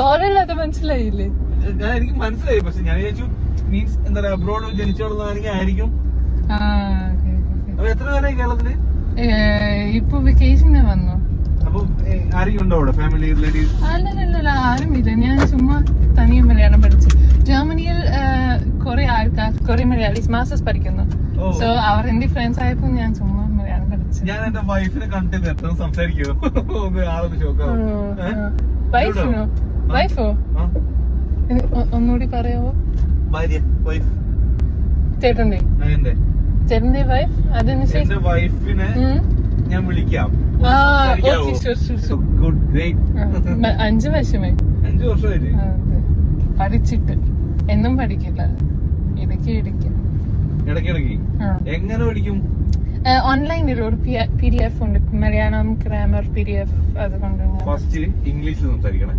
കോലല്ലാതെ മനസ്സിലായില്ലേ? ഞാൻ എനിക്ക് മനസ്സിലായി. പക്ഷെ ഞാൻ വിചാരിച്ചു മീൻസ് എന്താ പറയാ അബ്രോഡ് ജനിച്ചോളുന്നതാണെങ്കിൽ ആയിരിക്കും. അപ്പൊ എത്ര പേരായി കേരളത്തിൽ? ഇപ്പൊ വെക്കേഷന് വന്നു. അപ്പൊ ഏ, ആരെങ്കിലും ഉണ്ടോ അവിടെ? ഫാമിലി റിലേറ്റീവ് അല്ലല്ല ആരുമില്ല ഞാൻ ചുമ്മാ തനിയെ മലയാളം പഠിച്ചു. ജർമ്മനിയിൽ കുറെ ആൾക്കാർ കുറെ മലയാളീസ് മാസ്റ്റേഴ്സ് പഠിക്കുന്നു. സോ അവർ എന്റെ ഫ്രണ്ട്സ് ആയപ്പോ ഞാൻ ചുമ്മാ മലയാളം പഠിച്ചു. ഞാൻ എന്റെ വൈഫിനെ കണ്ടിട്ട് നിർത്താൻ സംസാരിക്കുമോ ആളൊന്ന് വൈഫിനോ വൈഫോ ഒന്നുകൂടി പറയാവോ? ഭാര്യ വൈഫ് ചേട്ടന്റെ ചേട്ടന്റെ വൈഫ് അതിന് ശേഷം എന്റെ വൈഫിനെ ഞാൻ വിളിക്കാം. അഞ്ചു വർഷമേ. അഞ്ചു വർഷമായിട്ട്? ആ, പഠിച്ചിട്ട്. എന്നും പഠിക്കില്ല ഇടയ്ക്ക് ഇടയ്ക്ക്. ഇടയ്ക്കിടയ്ക്ക്? എങ്ങനെ പഠിക്കും? ഓൺലൈനിൽ ഒരു പി ഡി എഫ് ഉണ്ട്. Malayalam grammar P D F അതുകൊണ്ട് ഫസ്റ്റ് ഇംഗ്ലീഷിൽ സംസാരിക്കണം.